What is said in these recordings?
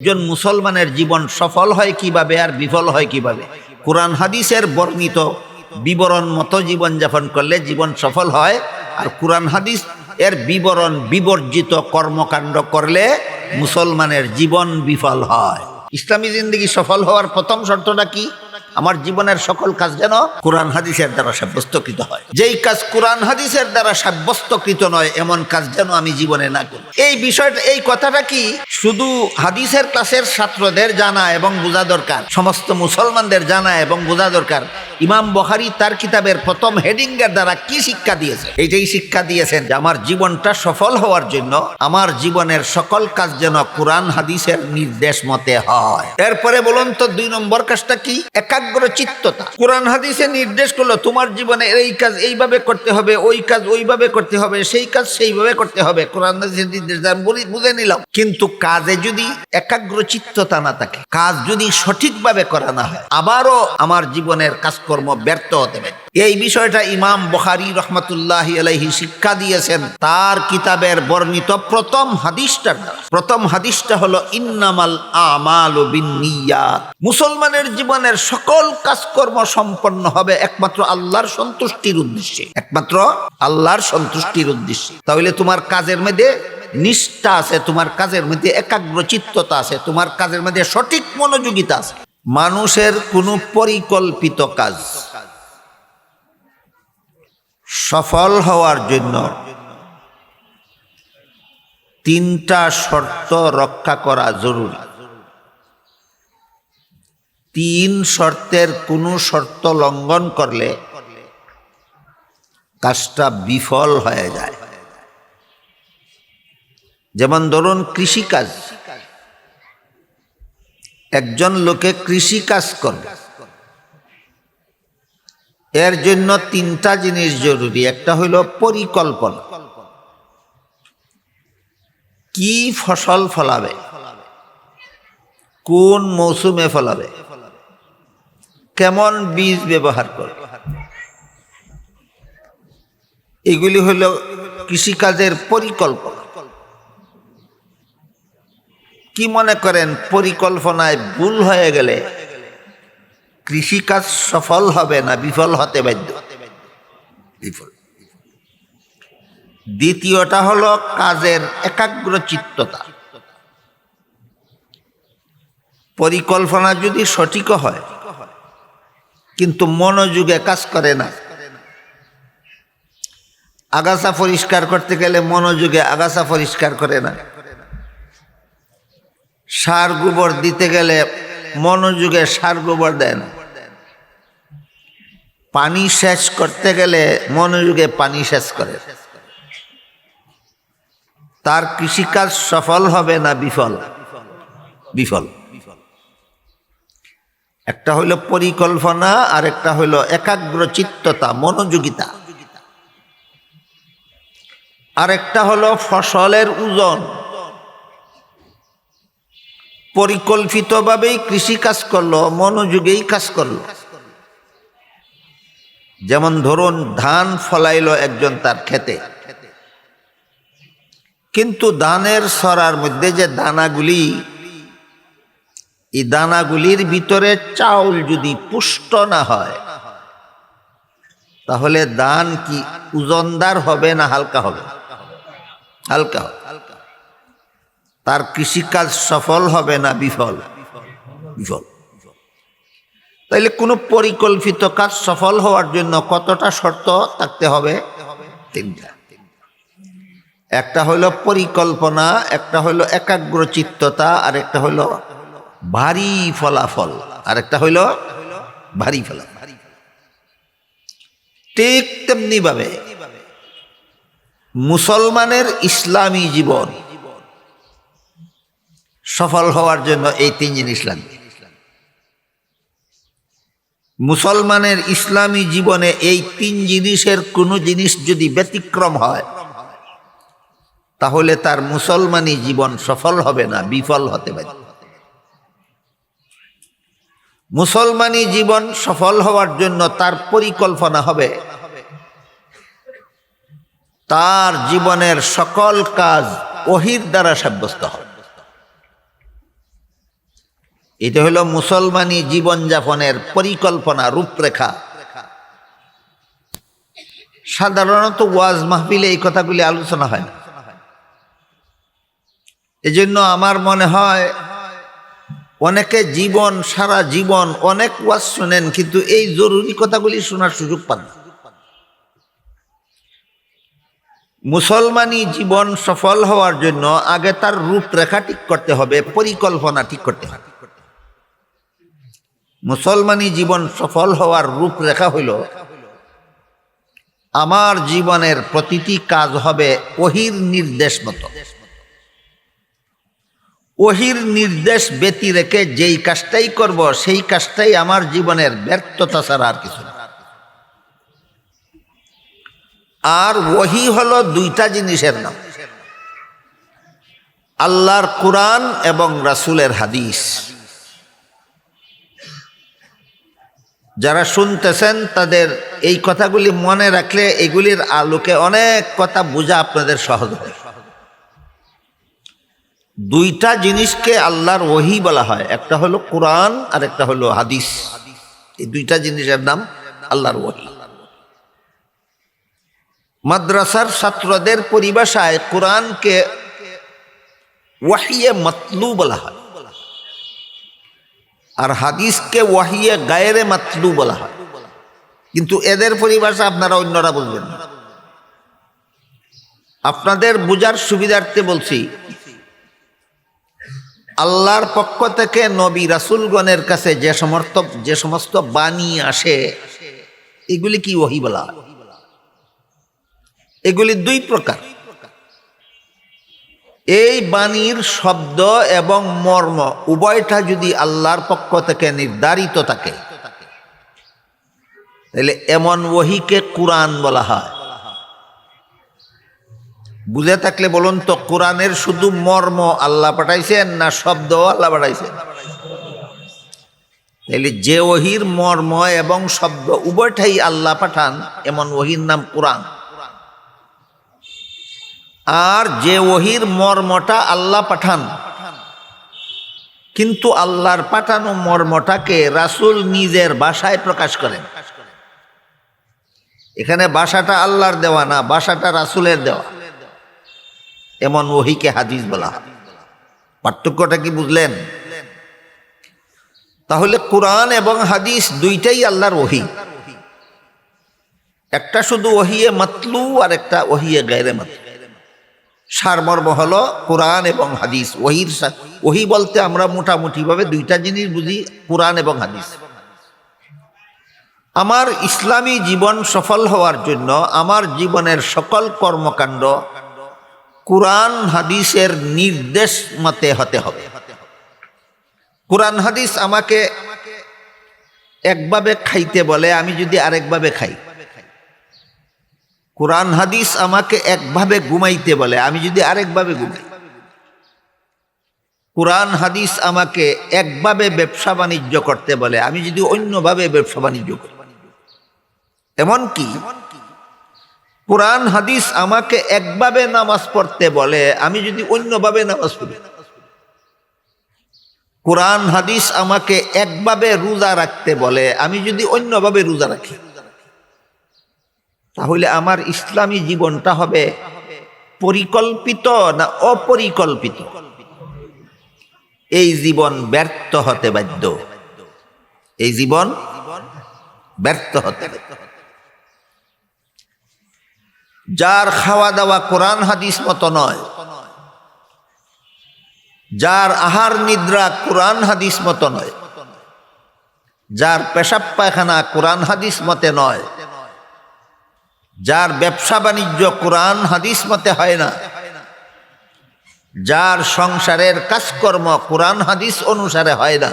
একজন মুসলমানের জীবন সফল হয় কীভাবে আর বিফল হয় কীভাবে? কোরআন, হাদিসের বর্ণিত বিবরণ মতো জীবন যাপন করলে জীবন সফল হয় আর কোরআন, হাদিস এর বিবরণ বিবর্জিত কর্মকাণ্ড করলে মুসলমানের জীবন বিফল হয়। ইসলামী জিন্দগি সফল হওয়ার প্রথম শর্তটা কি? আমার জীবনের সকল কাজ যেন কোরআন হাদিসের দ্বারা সাব্যস্তকৃত হয়। যেই কাজ কোরআন হাদিসের দ্বারা সাব্যস্তকৃত নয়, এমন কাজ যেন আমি জীবনে না করি। এই বিষয়টা, এই কথাটা কি? শুধু হাদিসের ক্লাসের ছাত্রদের জানা এবং বোঝা দরকার, সমস্ত মুসলমানদের জানা এবং বোঝা দরকার, ইমাম বখারি তার কিতাবের প্রথম হেডিং এর দ্বারা কি শিক্ষা দিয়েছে? এইটাই শিক্ষা দিয়েছেন যে আমার জীবনটা সফল হওয়ার জন্য আমার জীবনের সকল কাজ যেন কোরআন হাদিসের নির্দেশ মতে হয়। এরপরে বলুন তো দুই নম্বর কাজটা কি? একাগ্র চিত্ততা। কোরআন হাদিসে নির্দেশ করল, তোমার জীবনে এই কাজ এইভাবে করতে হবে, ওই কাজ ওইভাবে করতে হবে, সেই কাজ সেইভাবে করতে হবে। কোরআন হাদিসের নির্দেশ বুঝে নিলাম। কিন্তু কাজে যদি একাগ্র চিত্ততা না থাকে, কাজ যদি সঠিকভাবে করা না হয়, আবারও আমার জীবনের কাজকর্ম ব্যর্থ হতে পারে। এই বিষয়টা ইমাম বখারি রহমতুল্লাহ আলাইহি শিক্ষা দিয়েছেন, তার কিতাবের বর্ণিত প্রথম হাদিসটার প্রথম হাদিসটা হলো, ইন্নামাল আমাল বিনিয়াত মুসলমানের জীবনের সকল কাজকর্ম সম্পন্ন হবে একমাত্র আল্লাহর সন্তুষ্টির উদ্দেশ্যে। একমাত্র আল্লাহর সন্তুষ্টির উদ্দেশ্যে। তাহলে তোমার কাজের মধ্যে নিষ্ঠা আছে, তোমার কাজের মধ্যে একাগ্র চিত্ততা আছে, তোমার কাজের মধ্যে সঠিক মনোযোগিতা আছে। মানুষের কোনো পরিকল্পিত কাজ সফল হওয়ার জন্য তিনটা শর্ত রক্ষা করা জরুরি। তিন শর্তের কোনো শর্ত লঙ্ঘন করলে কাজটা বিফল হয়ে যায়। যেমন ধরুন কৃষিকাজ। একজন লোকে কৃষিকাজ করবে এর জন্য তিনটা জিনিস জরুরি। একটা হইল পরিকল্পনা। কি ফসল ফলাবে? কোন মৌসুমে ফলাবে? কেমন বীজ ব্যবহার করবে এগুলি হইল কৃষিকাজের পরিকল্পনা। কি মনে করেন, পরিকল্পনায় ভুল হয়ে গেলে কৃষিকাজ সফল হবে না বিফল হতে বাধ্য? দ্বিতীয়টা হলো কাজের একাগ্র চিত্ততা পরিকল্পনা যদি সঠিক হয় কিন্তু মনোযোগে কাজ করে না। আগাছা পরিষ্কার করতে গেলে মনোযোগে আগাছা পরিষ্কার করে না। সার গোবর দিতে গেলে মনোযোগে সার গোবর দেয় না। পানি সেচ করতে গেলে মনোযোগে পানি সেচ করে। তার কৃষিকাজ সফল হবে না বিফল? বিফল। একটা হইল পরিকল্পনা, আর একটা হইল একাগ্র চিত্ততা মনোযোগিতা। আর একটা হলো ফসলের ওজন। পরিকল্পিতভাবেই কৃষি কাজ করল, মনোযোগেই কাজ করল। যেমন ধরুন, ধান ফলাইলো একজন তার খেতে কিন্তু ধানের সরার মধ্যে যে দানাগুলি এই দানাগুলির ভিতরে চাউল যদি পুষ্ট না হয়, তাহলে দান কি উজনদার হবে না হালকা হবে? হালকা তার কৃষিকাজ সফল হবে না বিফল? বিফল। তাইলে কোনো পরিকল্পিত কাজ সফল হওয়ার জন্য কতটা শর্ত থাকতে হবে? তিনটা। একটা হলো পরিকল্পনা, একটা হলো একাগ্র চিত্ততা আর একটা হলো ভারী ফলাফল। আর একটা হইল ভারী ফলাফল। ঠিক তেমনি ভাবে মুসলমানের ইসলামী জীবন সফল হওয়ার জন্য এই তিন জিনিস লাগবে। মুসলমানের ইসলামী জীবনে এই তিন জিনিসের কোনো জিনিস যদি ব্যতিক্রম হয়, তাহলে তার মুসলমানি জীবন সফল হবে না, বিফল হতে পারে। মুসলমানি জীবন সফল হওয়ার জন্য তার পরিকল্পনা হবে। তার জীবনের সকল কাজ ওহির দ্বারা সাব্যস্ত হবে। এটা হলো মুসলমানি জীবনযাপনের পরিকল্পনা, রূপরেখা। সাধারণত ওয়াজ মাহফিলে এই কথাগুলি আলোচনা হয় না। এজন্য আমার মনে হয় অনেকে জীবন, সারা জীবন অনেক ওয়াজ শোনেন, কিন্তু এই জরুরি কথাগুলি শোনার সুযোগ পান না। মুসলমানি জীবন সফল হওয়ার জন্য আগে তার রূপরেখা ঠিক করতে হবে, পরিকল্পনা ঠিক করতে হবে। মুসলমানি জীবন সফল হওয়ার রূপরেখা হইল, আমার জীবনের প্রতিটি কাজ হবে ওহির নির্দেশ মতো। ওহির নির্দেশ ব্যতি রেখে যেই কাজটাই করব, সেই কাজটাই আমার জীবনের ব্যর্থতা ছাড়া আর কিছু না। আর ওহি হলো দুইটা জিনিসের নাম। আল্লাহর কোরআন এবং রাসুলের হাদিস। যারা শুনতেছেন, তাদের এই কথাগুলি মনে রাখলে এগুলির আলোকে অনেক কথা বোঝা আপনাদের সহজ হয়। দুইটা জিনিসকে আল্লাহর ওহি বলা হয়। একটা হলো কোরআন আর একটা হলো হাদিস। এই দুইটা জিনিসের নাম আল্লাহর ওহি। মাদ্রাসার ছাত্রদের পরিভাষায় কোরআনকে ওয়াহিয়ে মতলু বলা হয়। আর হাদিসকে ওয়াহিয়ে গায়েরে মাতলু বলা হয়। কিন্তু এদের পরিভাষা আপনারা অন্যরা বুঝবেন না। আপনাদের বুঝার সুবিধার্থে বলছি আল্লাহর পক্ষ থেকে নবী রাসুলগণের কাছে যে সমর্থ, যে সমস্ত বাণী আসে, এগুলি কি ওহি বলা? এগুলি দুই প্রকার। এই বাণীর শব্দ এবং মর্ম উভয়টা যদি আল্লাহর পক্ষ থেকে নির্ধারিত থাকে, তাহলে এমন ওহিকে কোরআন বলা হয়। বুঝে থাকলে বলুন তো, কোরআনের শুধু মর্ম আল্লাহ পাঠাইছেন না শব্দ আল্লাহ পাঠাইছেন? তাহলে যে ওহির মর্ম এবং শব্দ উভয়টাই আল্লাহ পাঠান, এমন ওহির নাম কোরআন। আর যে ওহির মর্মটা আল্লাহ পাঠান, কিন্তু আল্লাহর পাঠানো মর্মটাকে রাসুল নিজের ভাষায় প্রকাশ করেন। এখানে বাসাটা আল্লাহর দেওয়া না, বাসাটা রাসুলের দেওয়া। এমন ওহিকে হাদিস বলা। হয় পার্থক্যটা কি বুঝলেন? তাহলে কোরআন এবং হাদিস দুইটাই আল্লাহর ওহি। একটা শুধু ওহিয়ে মাতলু আর একটা ওহিয়ে গায়রে মাতলু। সারমর্ম হলো কোরআন এবং হাদিস। ওহির ওহি বলতে আমরা মোটামুটিভাবে দুইটা জিনিস বুঝি, কোরআন এবং হাদিস। আমার ইসলামী জীবন সফল হওয়ার জন্য আমার জীবনের সকল কর্মকাণ্ড কোরআন হাদিসের নির্দেশ মতে হতে হবে। কোরআন হাদিস আমাকে একভাবে খাইতে বলে, আমি যদি আরেকভাবে খাই। কোরআন হাদিস আমাকে একভাবে ঘুমাইতে বলে, আমি যদি আরেকভাবে ঘুমাই। কোরআন হাদিস আমাকে একভাবে ব্যবসা বাণিজ্য করতে বলে, আমি যদি অন্যভাবে ব্যবসা বাণিজ্য করি। এমনকি কোরআন, হাদিস আমাকে একভাবে নামাজ পড়তে বলে, আমি যদি অন্যভাবে নামাজ পড়ি। কোরআন, হাদিস আমাকে একভাবে রোজা রাখতে বলে, আমি যদি অন্যভাবে রোজা রাখি। তাহলে আমার ইসলামী জীবনটা হবে পরিকল্পিত না অপরিকল্পিত? এই জীবন ব্যর্থ হতে বাধ্য। এই জীবন ব্যর্থ হতে যার খাওয়া দাওয়া কোরআন হাদিস মতো নয়, যার আহার নিদ্রা কোরআন হাদিস মতো নয়, যার পেশাব পায়খানা কোরআন হাদিস মতে নয়, যার ব্যবসা বাণিজ্য কোরআন হাদিস মতে হয় না, যার সংসারের কাজকর্ম কোরআন হাদিস অনুসারে হয় না।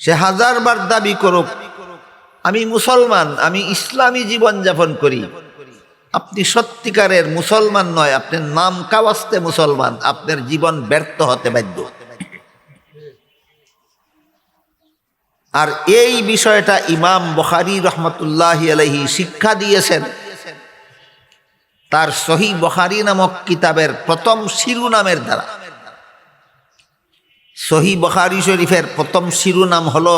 সে হাজারবার দাবি করুক আমি মুসলমান, আমি ইসলামী জীবন যাপন করি। আপনি সত্যিকারের মুসলমান নয়, আপনার নাম কাওয়াস্তে মুসলমান, আপনার জীবন ব্যর্থ হতে বাধ্য। আর এই বিষয়টা ইমাম বখারি রহমতুল্লাহ আলহি শিক্ষা দিয়েছেন। তার সহি বখারি নামক কিতাবের প্রথম শিরুনামের দ্বারা। সহি বখারি শরীফের প্রথম শিরোনাম হল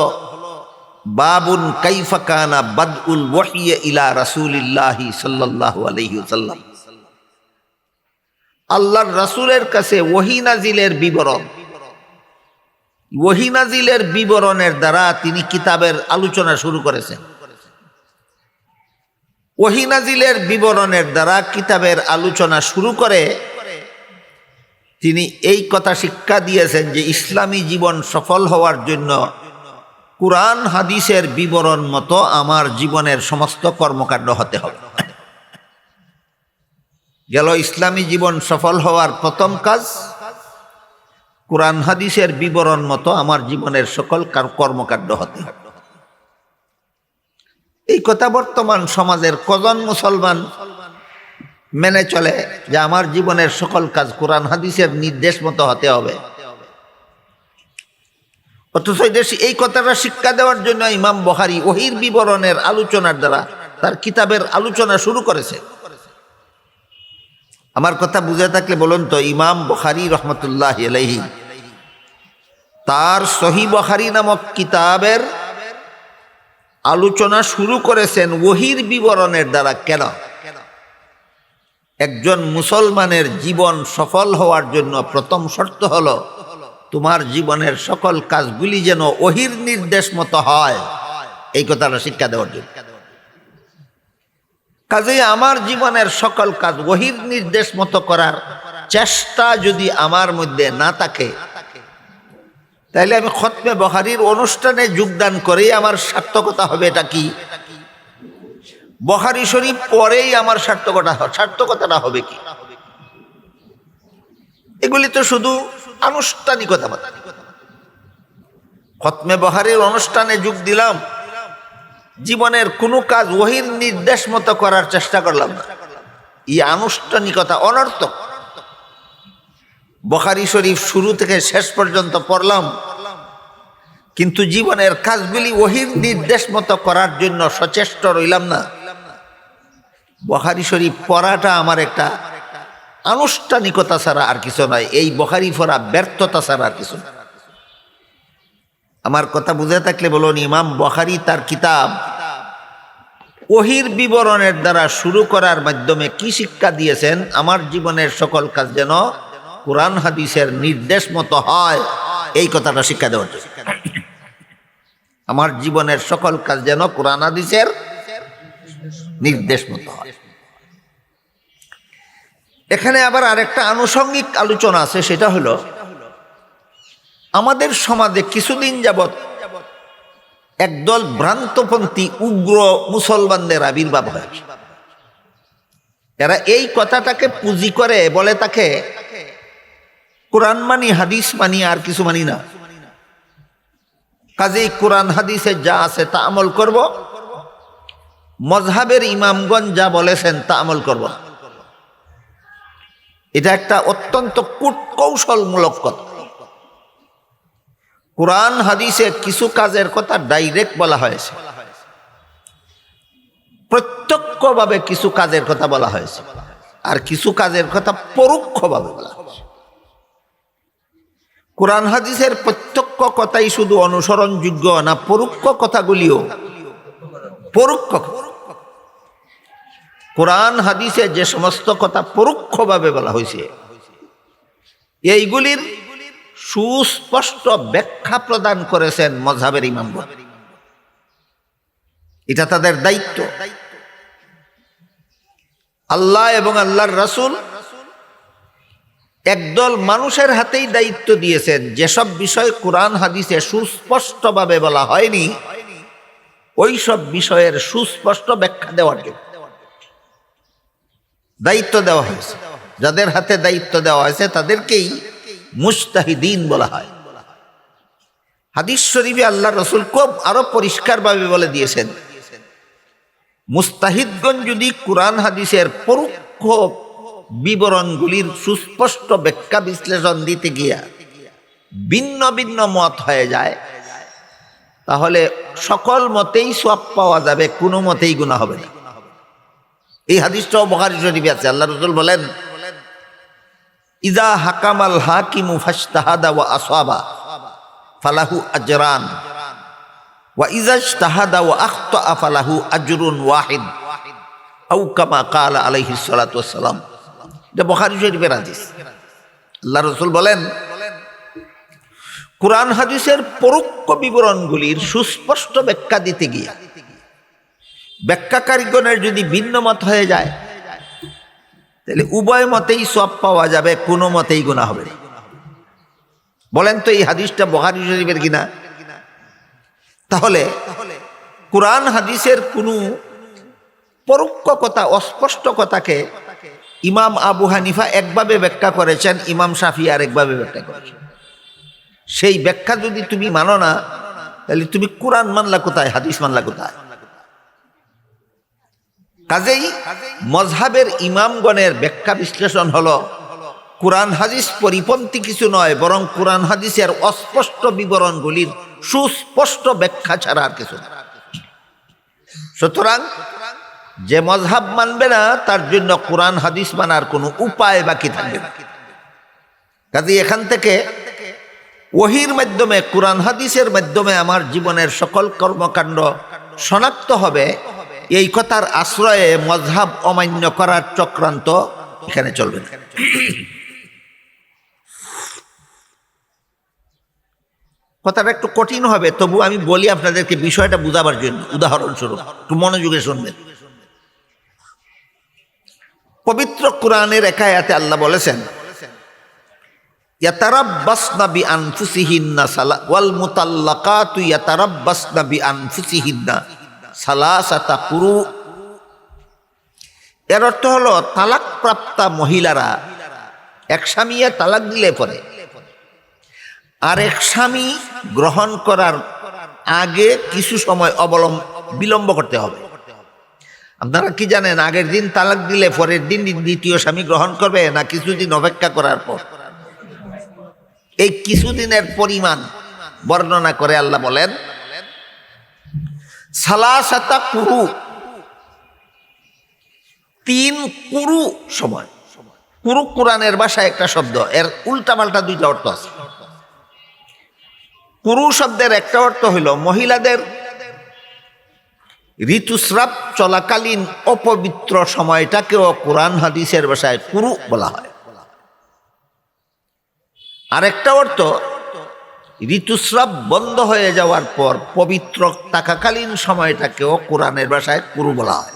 বাবুন কাইফা কানা বাদউল ওয়াহিয়ে ইলা রাসূলিল্লাহি সাল্লাল্লাহু আলাইহি ওয়াসাল্লাম। আল্লাহর রাসূলের কাছে ওহী নাজিলের বিবরণ। ওহী নাজিলের বিবরণের দ্বারা তিনি কিতাবের আলোচনা শুরু করেছেন। ওহী নাজিলের বিবরণের দ্বারা কিতাবের আলোচনা শুরু করে তিনি এই কথা শিক্ষা দিয়েছেন যে ইসলামী জীবন সফল হওয়ার জন্য কোরআন হাদিসের বিবরণ মতো আমার জীবনের সমস্ত কর্মকাণ্ড হতে হবে। গেল ইসলামী জীবন সফল হওয়ার প্রথম কাজ, কোরআন হাদিসের বিবরণ মতো আমার জীবনের সকল কার- কর্মকাণ্ড হতে হবে। এই কথা বর্তমান সমাজের কজন মুসলমান মেনে চলে যে আমার জীবনের সকল কাজ কোরআন হাদিসের নির্দেশ মতো হতে হবে? অথচ দেশে- এই কথাটা শিক্ষা দেওয়ার জন্য ইমাম বহারি ওহির বিবরণের আলোচনার দ্বারা তার কিতাবের আলোচনা শুরু করেছে। আমার কথা বুঝে থাকলে বলুন তো, ইমাম বখারি রহমতুল্লাহ আলহি তার সহি বখারি নামক কিতাবের আলোচনা শুরু করেছেন ওহির বিবরণের দ্বারা কেন? একজন মুসলমানের জীবন সফল হওয়ার জন্য প্রথম শর্ত হলো তোমার জীবনের সকল কাজগুলি যেন ওহির নির্দেশ মতো হয়। এই কথাটা শিক্ষা দেওয়ার জন্য। কাজেই আমার জীবনের সকল কাজ ওহির নির্দেশ মতো করার চেষ্টা যদি আমার মধ্যে না থাকে, তাহলে আমি খতমে বহারির অনুষ্ঠানে যোগদান করেই আমার সার্থকতা হবে এটা কি? বহারি শরীফ পরেই আমার সার্থকতা সার্থকতাটা হবে কি? এগুলি তো শুধু আনুষ্ঠানিকতা খতমে বহারির অনুষ্ঠানে যোগ দিলাম, জীবনের কোনো কাজ ওহির নির্দেশ মতো করার চেষ্টা করলাম না। এই আনুষ্ঠানিকতা অনর্থক। বখারি শরীফ শুরু থেকে শেষ পর্যন্ত পড়লাম, কিন্তু জীবনের কাজগুলি ওহির নির্দেশ মতো করার জন্য সচেষ্ট রইলাম না। বখারি শরীফ পড়াটা আমার একটা আনুষ্ঠানিকতা ছাড়া আর কিছু নয় এই বখারি পড়া ব্যর্থতা ছাড়া আর কিছু আমার কথা বুঝে থাকলে বলুন, ইমাম বখারি তার কিতাব ওহির বিবরণের দ্বারা শুরু করার মাধ্যমে কি শিক্ষা দিয়েছেন? আমার জীবনের সকল কাজ যেন কোরআন হাদিসের নির্দেশ মতো হয়। এই কথাটা শিক্ষা জন্য। আমার জীবনের সকল কাজ যেন কোরআন হাদিসের নির্দেশ মতো হয়। এখানে আবার আরেকটা আনুষঙ্গিক আলোচনা আছে, সেটা হলো, আমাদের সমাজে কিছুদিন যাবৎ একদল ভ্রান্তপন্থী উগ্র মুসলমানদের আবির্ভাব হয়। এরা এই কথাটাকে পুঁজি করে বলে তাকে, কোরআন মানি, হাদিস মানি, আর কিছু মানি না। কাজেই কোরআন, হাদিসে যা আছে তা আমল করব। মজহাবের ইমামগঞ্জ যা বলেছেন তা আমল করব। এটা একটা অত্যন্ত কূটকৌশলমূলক কথা। কোরআন, হাদিসে কিছু কাজের কথা ডাইরেক্ট বলা হয়েছে। প্রত্যক্ষভাবে কিছু কাজের কথা বলা হয়েছে। আর কিছু কাজের কথা পরোক্ষভাবে বলা হয়েছে। কোরআন, হাদিসের প্রত্যক্ষ কথাই শুধু অনুসরণযোগ্য না, পরোক্ষ কথাগুলিও পরোক্ষ। কোরআন, হাদিসে যে সমস্ত কথা পরোক্ষভাবে বলা হয়েছে, এইগুলির সুস্পষ্ট ব্যাখ্যা প্রদান করেছেন মজহাবের ইমামগণ এটা তাদের দায়িত্ব। আল্লাহ এবং আল্লাহর রাসূল একদল মানুষের হাতেই দায়িত্ব দিয়েছেন। যেসব বিষয় কোরআন, হাদিসে সুস্পষ্টভাবে বলা হয়নি ওই সব বিষয়ের সুস্পষ্ট ব্যাখ্যা দেওয়ার জন্য। দায়িত্ব দেওয়া হয়েছে। যাদের হাতে দায়িত্ব দেওয়া হয়েছে, তাদেরকেই মুস্তাহিদিন বলা হয়। হাদিস শরীফে আল্লাহ রসুল খুব আরও পরিষ্কারভাবে বলে দিয়েছেন, মুস্তাহিদগণ যদি কোরআন হাদিসের পরোক্ষ বিবরণগুলির সুস্পষ্ট ব্যাখ্যা বিশ্লেষণ দিতে গিয়া ভিন্ন ভিন্ন মত হয়ে যায়, তাহলে সকল মতেই সব পাওয়া যাবে, কোনো মতেই গুণা হবে না। এই হাদিসটাও বহারি শরীফে আছে। আল্লাহ রসুল বলেন, ইদা হাকামাল হাকিমু ফাস্তাহাদা ওয়া আসাবা, ফালাহু আজরান। ওয়া তাহাদা ওয়া আখতা ফালাহু আজরুন ওয়াহিদ। কামা কাল আলাইহি সালাতু এটা বুখারী শরীফের হাদিস। আল্লাহ বলেন, কোরআন হাদিসের পরোক্ষ বিবরণগুলির সুস্পষ্ট ব্যাখ্যা দিতে গিয়ে ব্যাখ্যাকারীগণের যদি ভিন্ন মত হয়ে যায়, তাহলে উভয় মতেই সব পাওয়া যাবে, কোনো মতেই গুণা হবে। বলেন তো এই হাদিসটা বহারি শরীফের কিনা? তাহলে কোরআন হাদিসের কোনো পরোক্ষ কথা, অস্পষ্ট কথাকে ইমাম আবু হানিফা একভাবে ব্যাখ্যা করেছেন, ইমাম সাফি আর একভাবে ব্যাখ্যা করেছেন। সেই ব্যাখ্যা যদি তুমি মানো না, তাহলে তুমি কোরআন মানলা কোথায়, হাদিস মানলা কোথায়? কাজেই মজহাবের ইমামগণের ব্যাখ্যা বিশ্লেষণ হলো, কোরআন হাদিস পরিপন্থী কিছু নয়, বরং কোরআন হাদিসের অস্পষ্ট বিবরণগুলির সুস্পষ্ট ব্যাখ্যা ছাড়া আর কিছু সুতরাং যে মজহাব মানবে না, তার জন্য কোরআন হাদিস মানার কোনো উপায় বাকি থাকবে না। কাজে এখান থেকে ওহির মাধ্যমে, কোরআন হাদিসের মাধ্যমে আমার জীবনের সকল কর্মকাণ্ড শনাক্ত হবে। এই কথার আশ্রয়ে মজহাব অমান্য করার চক্রান্ত এখানে চলবে না। কথাটা একটু কঠিন হবে, তবু আমি বলি আপনাদেরকে বিষয়টা বুঝাবার জন্য, উদাহরণস্বরূপ, একটু মনোযোগে শুনবেন। পবিত্র কোরআনের একায়াতে আল্লাহ বলেছেন, ইয়াতারাব্বাসনা বিআনফুসিহিন্না সালা, ওয়াল মুতাল্লাকাতু ইয়াতারাব্বাসনা বিআনফুসিহিন্না। সালাসাতা কুরু। এর অর্থ হলো তালাক প্রাপ্তা মহিলারা এক স্বামীয়ে তালাক দিলে পরে আর এক স্বামী গ্রহণ করার আগে কিছু সময় অবলম্ব বিলম্ব করতে হবে। আপনারা কি জানেন আগের দিন তালাক দিলে পরের দিন দ্বিতীয় স্বামী গ্রহণ করবে না কিছুদিন অপেক্ষা করার পর? এই কিছুদিনের পরিমাণ বর্ণনা করে আল্লাহ বলেন সালাসাতা কুরু তিন কুরু সময়। কুরু কোরআনের ভাষায় একটা শব্দ, এর উল্টা পাল্টা দুইটা অর্থ আছে। কুরু শব্দের একটা অর্থ হইল মহিলাদের ঋতুস্রাব চলাকালীন অপবিত্র সময়টাকেও কোরআন হাদিসের ভাষায় কুরু বলা হয়। আরেকটা অর্থ ঋতুস্রাব বন্ধ হয়ে যাওয়ার পর পবিত্র থাকাকালীন সময়টাকেও কোরআনের ভাষায় কুরু বলা হয়।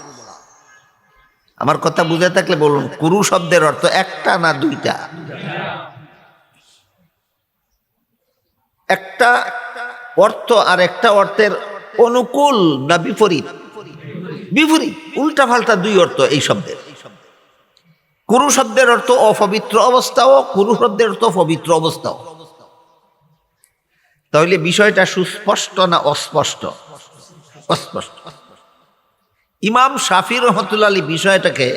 আমার কথা বুঝে থাকলে বলুন, কুরু শব্দের অর্থ একটা না দুইটা? একটা অর্থ আর একটা অর্থের অনুকূল না বিপরীত? বিপরীত উল্টা পাল্টা দুই অর্থ এই শব্দের। কুরু শব্দের অর্থ অপবিত্র অবস্থাও, কুরু শব্দের অর্থ পবিত্র অবস্থাও। তাহলে বিষয়টা সুস্পষ্ট না অস্পষ্ট? অস্পষ্ট। ইমাম শাফি রহমতুল্লা আলী বিষয়টাকে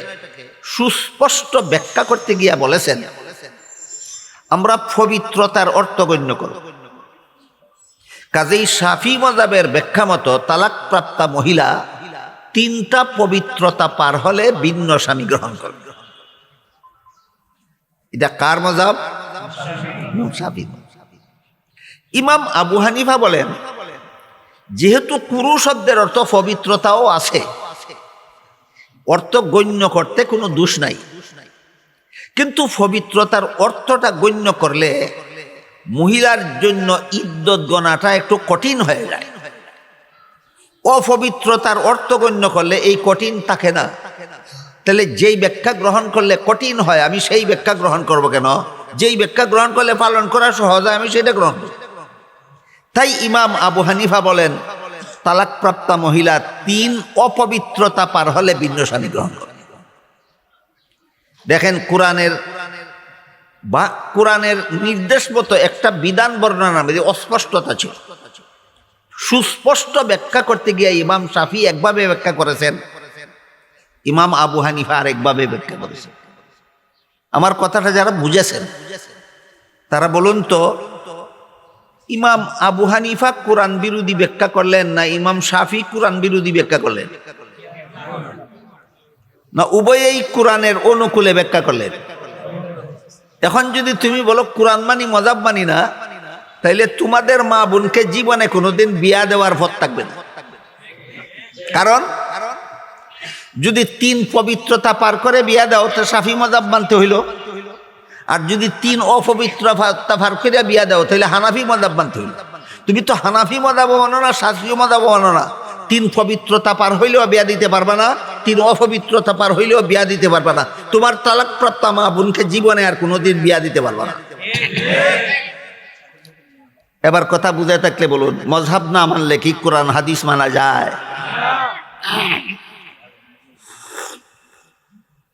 সুস্পষ্ট ব্যাখ্যা করতে গিয়া বলেছেন, আমরা পবিত্রতার অর্থ গণ্য করব। কাজেই শাফি মজাবের ব্যাখ্যা মতো তালাকপ্রাপ্তা মহিলা তিনটা পবিত্রতা পার হলে ভিন্ন স্বামী গ্রহণ করবে। এটা কার মজাব? শাফি ইমাম আবু হানিফা বলেন, যেহেতু কুরু শব্দের অর্থ পবিত্রতাও আছে, অর্থ গণ্য করতে কোনো দোষ নাই। কিন্তু পবিত্রতার অর্থটা গণ্য করলে মহিলার জন্য ইদ্যত গণাটা একটু কঠিন হয়ে যায়। অপবিত্রতার অর্থ গণ্য করলে এই কঠিন থাকে না। তাহলে যেই ব্যাখ্যা গ্রহণ করলে কঠিন হয়, আমি সেই ব্যাখ্যা গ্রহণ করব কেন? যেই ব্যাখ্যা গ্রহণ করলে পালন করা সহজ হয়, আমি সেটা গ্রহণ করব। তাই ইমাম আবু হানিফা বলেন, তালাকপ্রাপ্তা মহিলা তিন অপবিত্রতা পার হলে ভিন্ন স্বামী গ্রহণ করে। দেখেন কোরআনের বা কোরআনের নির্দেশ মতো একটা বিধান বর্ণনা মধ্যে অস্পষ্টতা ছিল। সুস্পষ্ট ব্যাখ্যা করতে গিয়ে ইমাম শাফি একভাবে ব্যাখ্যা করেছেন, ইমাম আবু হানিফা আরেকভাবে ব্যাখ্যা করেছেন। আমার কথাটা যারা বুঝেছেন, তারা বলুন তো ইমাম আবু হানিফা কোরআন বিরোধী ব্যাখ্যা করলেন না ইমাম শাফি কোরআন বিরোধী ব্যাখ্যা করলেন? না, উভয়েই কোরআনের অনুকূলে ব্যাখ্যা করলেন। এখন যদি তুমি বলো কোরআন মানি, মজাব মানি না, তাইলে তোমাদের মা বোনকে জীবনে কোনোদিন বিয়া দেওয়ার পথ থাকবে না। কারণ, যদি তিন পবিত্রতা পার করে বিয়া দাও, তো সাফি মজাব মানতে হইল। আর যদি তিন অপবিত্রতা পার করে বিয়া দাও, তাহলে হানাফি মজাব মানতে হইল। তুমি তো হানাফি মজাবও মানো না শাস্ত্রীয় মজাবও মানো না। তিন পবিত্রতা পার হইলেও বিয়া দিতে পারবা না, তিন অপবিত্রতা পার হইলেও বিয়া দিতে পারবা না। তোমার তালাক প্রাপ্ত মা বোনকে জীবনে আর কোনোদিন বিয়া দিতে পারবা না। এবার কথা বুঝে থাকলে বলুন, মজহাব না মানলে কি কোরআন, হাদিস মানা যায়?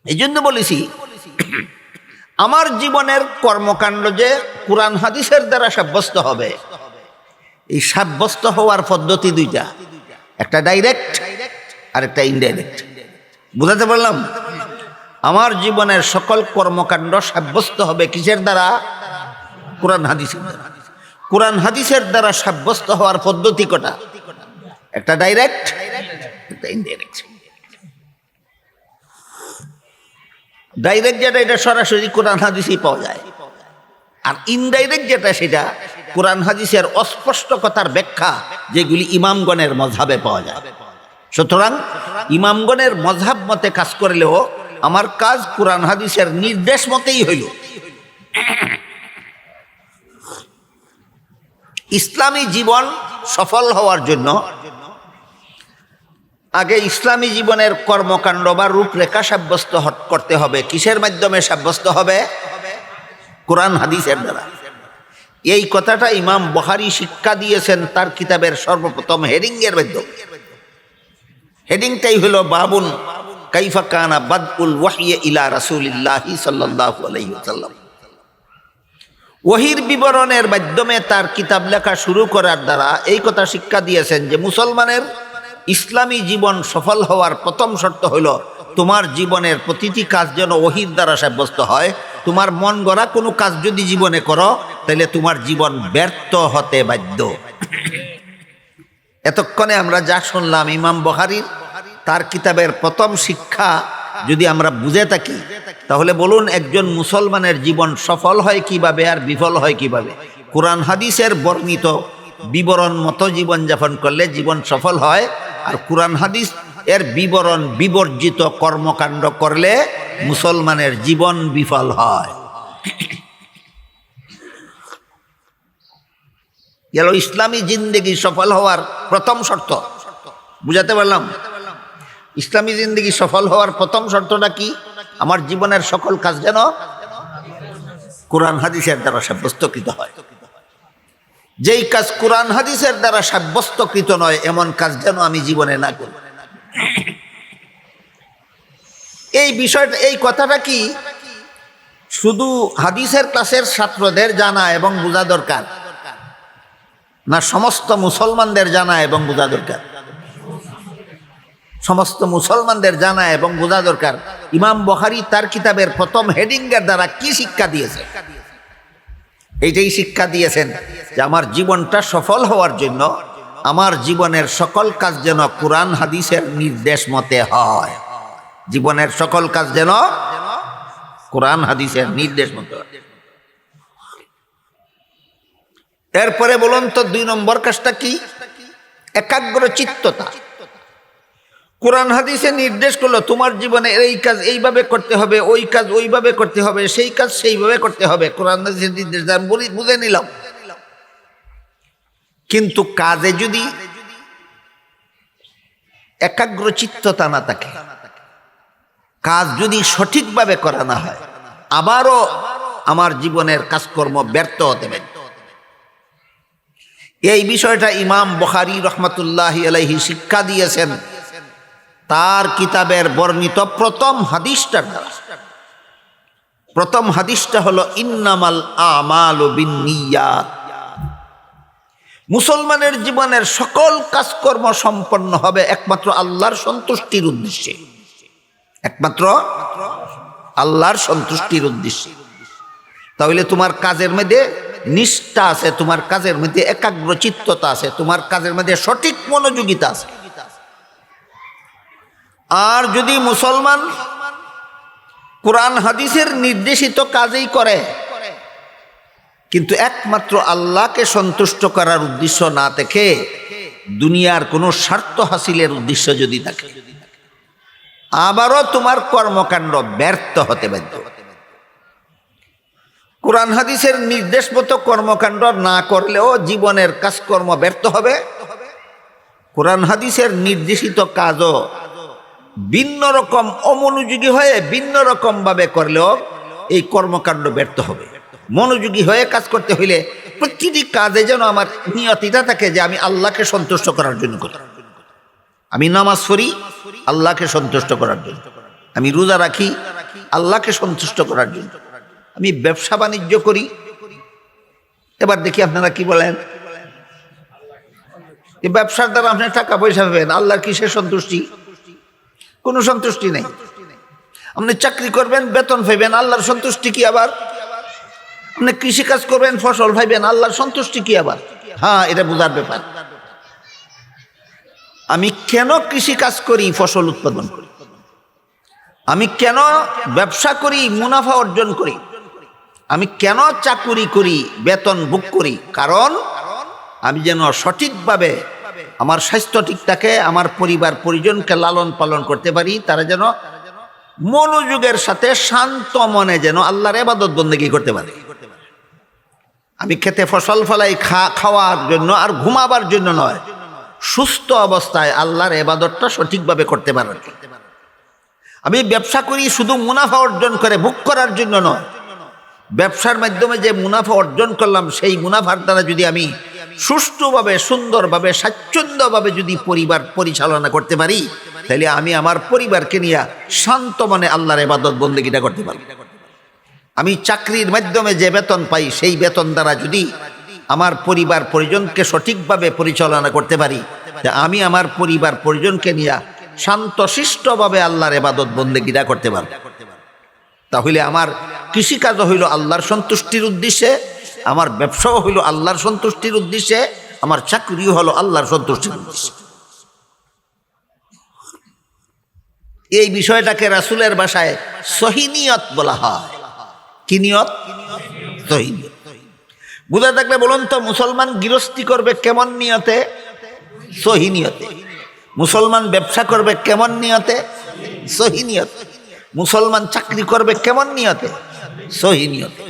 এই জন্য বলেছি আমার জীবনের কর্মকাণ্ড যে কোরআন হাদিসের দ্বারা সাব্যস্ত হবে, এই সাব্যস্ত হওয়ার পদ্ধতি দুইটা। একটা ডাইরেক্ট আর একটা ইনডাইরেক্ট বুঝাতে পারলাম? আমার জীবনের সকল কর্মকাণ্ড সাব্যস্ত হবে কিসের দ্বারা? কোরআন হাদিসের দ্বারা। কোরআন হাদিসের দ্বারা সাব্যস্ত হওয়ার পদ্ধতি কটা? একটা ডাইরেক্ট একটা ইনডাইরেক্ট ডাইরেক্ট যেটা, এটা সরাসরি কোরআন হাদিসই পাওয়া যায়। আর ইনডাইরেক্ট যেটা, সেটা কোরআন হাদিসের অস্পষ্ট কথার ব্যাখ্যা যেগুলি ইমামগণের মজহাবে পাওয়া যায়। সুতরাং ইমামগণের মজহাব মতে কাজ করলেও আমার কাজ কোরআন হাদিসের নির্দেশ মতেই হইল। ইসলামী জীবন সফল হওয়ার জন্য আগে ইসলামী জীবনের কর্মকাণ্ড বা রূপরেখা সাব্যস্ত করতে হবে। কিসের মাধ্যমে সাব্যস্ত হবে? কোরআন, হাদিসের দ্বারা। এই কথাটা ইমাম বহারি শিক্ষা দিয়েছেন তার কিতাবের সর্বপ্রথম হেডিংয়ের মাধ্যমে। হেডিংটাই হলো বাবুন কাইফা কানা বাদউল ওয়াহিয়ে ইলা রাসূলিল্লাহি সাল্লাল্লাহু আলাইহি ওয়াসাল্লাম। ওহির বিবরণের মাধ্যমে তার কিতাব লেখা শুরু করার দ্বারা এই কথা শিক্ষা দিয়েছেন যে মুসলমানের ইসলামী জীবন সফল হওয়ার প্রথম শর্ত হইল, তোমার জীবনের প্রতিটি কাজ যেন ওহির দ্বারা সাব্যস্ত হয়। তোমার মন গড়া কোনো কাজ যদি জীবনে করো তাহলে তোমার জীবন ব্যর্থ হতে বাধ্য। এতক্ষণে আমরা যা শুনলাম ইমাম বহারির তার কিতাবের প্রথম শিক্ষা যদি আমরা বুঝে থাকি, তাহলে বলুন একজন মুসলমানের জীবন সফল হয় কীভাবে আর বিফল হয় কীভাবে? কোরআন হাদিসের বর্ণিত বিবরণ মতো জীবন যাপন করলে জীবন সফল হয়। আর কোরআন হাদিস এর বিবরণ বিবর্জিত কর্মকাণ্ড করলে মুসলমানের জীবন বিফল হয়। গেল ইসলামী জিন্দেগি সফল হওয়ার প্রথম শর্ত। বুঝাতে পারলাম? ইসলামী জিন্দেগি সফল হওয়ার প্রথম শর্তটা কি? আমার জীবনের সকল কাজ যেন কোরআন হাদিসের দ্বারা সাব্যস্তকৃত হয়। যেই কাজ কোরআন হাদিসের দ্বারা সাব্যস্তকৃত নয়, এমন কাজ যেন আমি জীবনে না করি। এই বিষয়টা, এই কথাটা কি? শুধু হাদিসের ক্লাসের ছাত্রদের জানা এবং বোঝা দরকার? না, সমস্ত মুসলমানদের জানা এবং বোঝা দরকার? সমস্ত মুসলমানদের জানা এবং বোঝা দরকার। ইমাম বহারি তার কিতাবের প্রথম হেডিংয়ের দ্বারা কি শিক্ষা দিয়েছে? এইটাই শিক্ষা দিয়েছেন যে আমার জীবনটা সফল হওয়ার জন্য আমার জীবনের সকল কাজ যেন কোরআন হাদিসের নির্দেশ মতে হয়। জীবনের সকল কাজ যেন কোরআন হাদিসের নির্দেশ মতে এরপরে বলুন তো দুই নম্বর কাজটা কি? একাগ্র চিত্ততা কোরআন হাদিসে নির্দেশ করল, তোমার জীবনে এই কাজ এইভাবে করতে হবে, ওই কাজ ওইভাবে করতে হবে, সেই কাজ সেইভাবে করতে হবে। কোরআন হাদিসের নির্দেশ বুঝে নিলাম। কিন্তু কাজে যদি একাগ্র চিত্ততা না থাকে, কাজ যদি সঠিকভাবে করা না হয়, আবারও আমার জীবনের কাজকর্ম ব্যর্থ হতে পারে। এই বিষয়টা ইমাম বখারি রহমতুল্লাহ আলাইহি শিক্ষা দিয়েছেন। তার কিতাবের বর্ণিত প্রথম হাদিসটার দ্বারা। প্রথম হাদিসটা হলো, ইন্নামাল আমাল মুসলমানের জীবনের সকল কাজকর্ম সম্পন্ন হবে একমাত্র আল্লাহর সন্তুষ্টির উদ্দেশ্যে। একমাত্র আল্লাহর সন্তুষ্টির উদ্দেশ্যে। তাহলে তোমার কাজের মধ্যে নিষ্ঠা আছে, তোমার কাজের মধ্যে একাগ্র চিত্ততা আছে, তোমার কাজের মধ্যে সঠিক মনোযোগিতা আছে। আর যদি মুসলমান কোরআন হাদিসের নির্দেশিত কাজেই করে, কিন্তু একমাত্র আল্লাহকে সন্তুষ্ট করার উদ্দেশ্য না দেখে দুনিয়ার কোনো স্বার্থ হাসিলের উদ্দেশ্য যদি থাকে আবারও তোমার কর্মকাণ্ড ব্যর্থ হতে বাধ্য। কোরআন হাদিসের নির্দেশ মতো কর্মকাণ্ড না করলেও জীবনের কাজকর্ম ব্যর্থ হবে। কোরআন হাদিসের নির্দেশিত কাজও ভিন্ন রকম অমনোযোগী হয়ে ভিন্ন রকম ভাবে করলেও এই কর্মকাণ্ড ব্যর্থ হবে। মনোযোগী হয়ে কাজ করতে হইলে প্রতিটি কাজে যেন আমার নিয়তিটা থাকে যে আমি আল্লাহকে সন্তুষ্ট করার জন্য করি। আমি নামাজ পড়ি, আল্লাহকে সন্তুষ্ট করার জন্য। আমি রোজা রাখি, আল্লাহকে সন্তুষ্ট করার জন্য। আমি ব্যবসা বাণিজ্য করি। এবার দেখি আপনারা কি বলেন? ব্যবসার দ্বারা আপনি টাকা পয়সা পাবেন, আল্লাহর কিসের সন্তুষ্টি? কোনো সন্তুষ্টি নেই। আপনি চাকরি করবেন, বেতন পাইবেন, আল্লাহর সন্তুষ্টি কি আবার? আপনি কৃষিকাজ করবেন, ফসল পাইবেন, আল্লাহর সন্তুষ্টি কি আবার? হ্যাঁ এটা বোঝার ব্যাপার। আমি কেন কৃষিকাজ করি, ফসল উৎপাদন করি? আমি কেন ব্যবসা করি, মুনাফা অর্জন করি? আমি কেন চাকুরি করি, বেতন বুক করি? কারণ আমি যেন সঠিকভাবে আমার স্বাস্থ্য ঠিক থাকে, আমার পরিবার পরিজনকে লালন পালন করতে পারি, তারা যেন মনোযোগের সাথে শান্ত মনে যেন আল্লাহর এবাদত বন্দেগী করতে পারে আমি খেতে ফসল ফলাই খাওয়ার জন্য আর ঘুমাবার জন্য নয়, সুস্থ অবস্থায় আল্লাহর এবাদতটা সঠিকভাবে করতে জন্য। আমি ব্যবসা করি শুধু মুনাফা অর্জন করে বুক করার জন্য নয় ব্যবসার মাধ্যমে যে মুনাফা অর্জন করলাম, সেই মুনাফার দ্বারা যদি আমি সুষ্ঠুভাবে, সুন্দরভাবে, স্বাচ্ছন্দ্যভাবে যদি পরিবার পরিচালনা করতে পারি, তাহলে আমি আমার পরিবারকে নিয়ে শান্ত মনে আল্লাহর এবাদত বন্দেগীটা করতে পারি আমি চাকরির মাধ্যমে যে বেতন পাই, সেই বেতন দ্বারা যদি আমার পরিবার পরিজনকে সঠিকভাবে পরিচালনা করতে পারি আমি আমার পরিবার পরিজনকে নিয়ে শান্তশিষ্টভাবে আল্লাহর এবাদত বন্দেগীরা করতে পারব। তাহলে আমার কৃষিকাজ হইল আল্লাহর সন্তুষ্টির উদ্দেশ্যে আমার ব্যবসাও হইল আল্লাহর সন্তুষ্টির উদ্দেশ্যে, আমার চাকরিও হলো আল্লাহর সন্তুষ্টির উদ্দেশ্যে। এই বিষয়টাকে রাসুলের বাসায় সহিনিয়ত বলা হয়। কি নিয়ত? সহিনিয়ত। বুঝে থাকলে বলুন তো, মুসলমান গৃহস্থী করবে কেমন নিয়তে? সহি নিয়তে মুসলমান ব্যবসা করবে কেমন নিয়তে? সহি নিয়তে মুসলমান চাকরি করবে কেমন নিয়তে? সহি নিয়তে